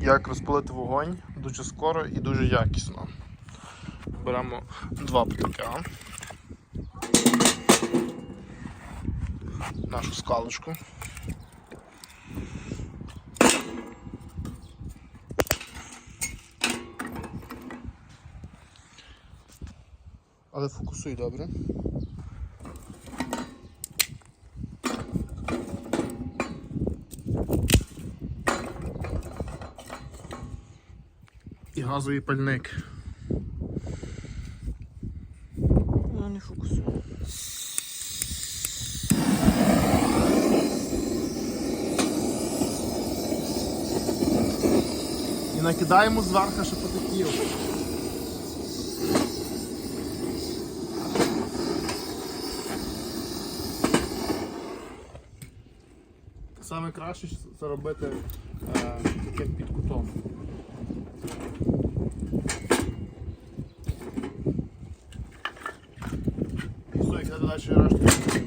як розпалити вогонь дуже скоро і дуже якісно. Беремо два птака. Нашу скалочку. Але фокусуй добре. І газовий пальник. Ну, не фокусує. І накидаємо зверху ще потеків. Саме краще це робити е, таким під кутом. Дивіться, далі рештки.